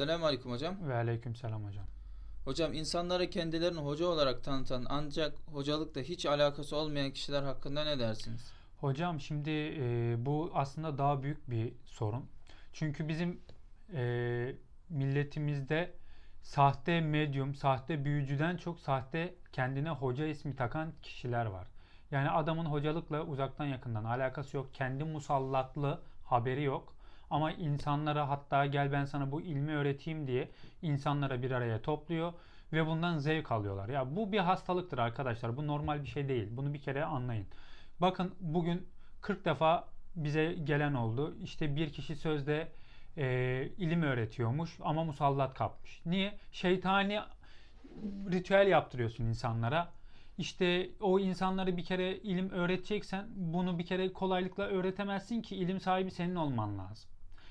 Selamun Aleyküm hocam. Ve aleyküm selam hocam. Hocam insanlara kendilerini hoca olarak tanıtan ancak hocalıkla hiç alakası olmayan kişiler hakkında ne dersiniz? Hocam şimdi e, bu aslında daha büyük bir sorun. Çünkü bizim e, milletimizde sahte medyum, sahte büyücüden çok sahte kendine hoca ismi takan kişiler var. Yani adamın hocalıkla uzaktan yakından alakası yok. Kendi musallatlı haberi yok. Ama insanlara hatta gel ben sana bu ilmi öğreteyim diye insanlara bir araya topluyor ve bundan zevk alıyorlar. Ya bu bir hastalıktır arkadaşlar. Bu normal bir şey değil. Bunu bir kere anlayın. Bakın bugün 40 defa bize gelen oldu. İşte bir kişi sözde e, ilim öğretiyormuş ama musallat kapmış. Niye? Şeytani ritüel yaptırıyorsun insanlara. İşte o insanları bir kere ilim öğreteceksen bunu bir kere kolaylıkla öğretemezsin ki ilim sahibi senin olman lazım.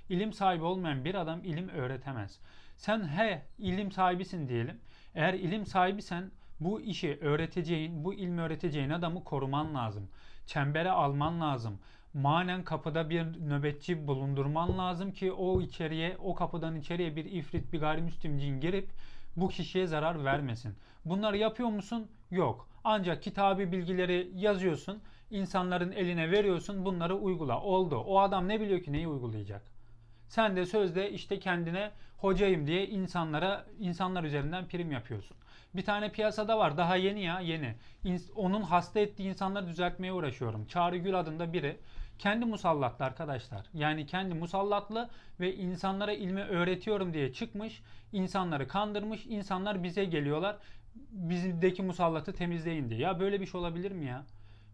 İlim sahibi olmayan bir adam ilim öğretemez. Sen he ilim sahibisin diyelim. Eğer ilim sahibisen bu işi öğreteceğin, bu ilmi öğreteceğin adamı koruman lazım. Çembere alman lazım. Manen kapıda bir nöbetçi bulundurman lazım ki o içeriye, o kapıdan içeriye bir ifrit, bir gayrimüslim cin girip bu kişiye zarar vermesin. Bunları yapıyor musun? Yok. Ancak kitabı bilgileri yazıyorsun, insanların eline veriyorsun, bunları uygula. Oldu. O adam ne biliyor ki neyi uygulayacak? Sen de sözde işte kendine hocayım diye insanlara insanlar üzerinden prim yapıyorsun. Bir tane piyasada var daha yeni ya yeni. Onun hasta ettiği insanları düzeltmeye uğraşıyorum. Çağrı Gül adında biri. Kendi musallatlı arkadaşlar. Yani kendi musallatlı ve insanlara ilmi öğretiyorum diye çıkmış. insanları kandırmış. İnsanlar bize geliyorlar. Bizdeki musallatı temizleyin diye. Ya böyle bir şey olabilir mi ya?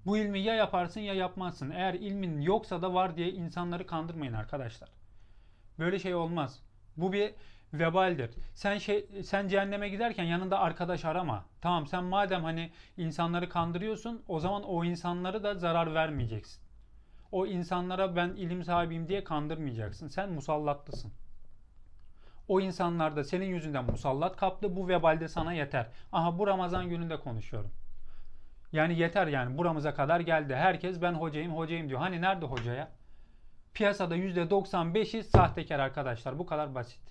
Bu ilmi ya yaparsın ya yapmazsın. Eğer ilmin yoksa da var diye insanları kandırmayın arkadaşlar. Böyle şey olmaz. Bu bir vebaldir. Sen şey sen cehenneme giderken yanında arkadaş arama. Tamam sen madem hani insanları kandırıyorsun o zaman o insanları da zarar vermeyeceksin. O insanlara ben ilim sahibiyim diye kandırmayacaksın. Sen musallatlısın. O insanlar da senin yüzünden musallat kaptı. Bu vebalde sana yeter. Aha bu Ramazan gününde konuşuyorum. Yani yeter yani buramıza kadar geldi. Herkes ben hocayım hocayım diyor. Hani nerede hocaya? Piyasada %95'i sahtekar arkadaşlar. Bu kadar basit.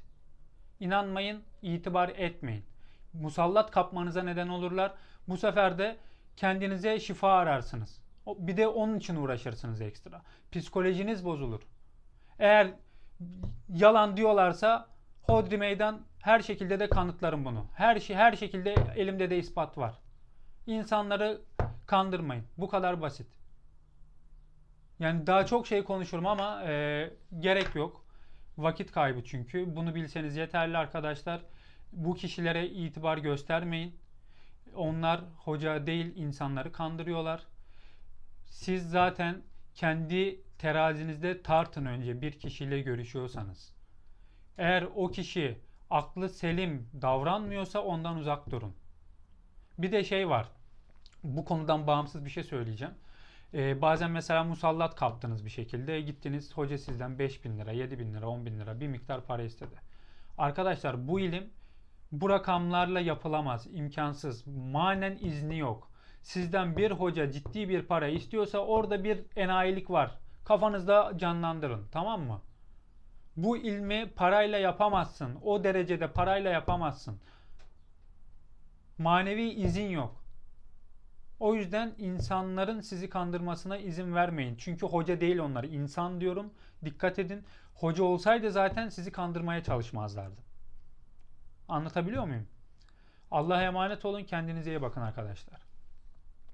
İnanmayın, itibar etmeyin. Musallat kapmanıza neden olurlar. Bu sefer de kendinize şifa ararsınız. Bir de onun için uğraşırsınız ekstra. Psikolojiniz bozulur. Eğer yalan diyorlarsa hodri meydan her şekilde de kanıtlarım bunu. Her şey her şekilde elimde de ispat var. İnsanları kandırmayın. Bu kadar basit. Yani daha çok şey konuşurum ama e, gerek yok. Vakit kaybı çünkü. Bunu bilseniz yeterli arkadaşlar. Bu kişilere itibar göstermeyin. Onlar hoca değil insanları kandırıyorlar. Siz zaten kendi terazinizde tartın önce bir kişiyle görüşüyorsanız. Eğer o kişi aklı selim davranmıyorsa ondan uzak durun. Bir de şey var. Bu konudan bağımsız bir şey söyleyeceğim. Ee, bazen mesela musallat kaptınız bir şekilde. Gittiniz hoca sizden 5 bin lira, 7 bin lira, 10 bin lira bir miktar para istedi. Arkadaşlar bu ilim bu rakamlarla yapılamaz. imkansız. Manen izni yok. Sizden bir hoca ciddi bir para istiyorsa orada bir enayilik var. Kafanızda canlandırın. Tamam mı? Bu ilmi parayla yapamazsın. O derecede parayla yapamazsın. Manevi izin yok. O yüzden insanların sizi kandırmasına izin vermeyin. Çünkü hoca değil onlar. İnsan diyorum. Dikkat edin. Hoca olsaydı zaten sizi kandırmaya çalışmazlardı. Anlatabiliyor muyum? Allah'a emanet olun. Kendinize iyi bakın arkadaşlar.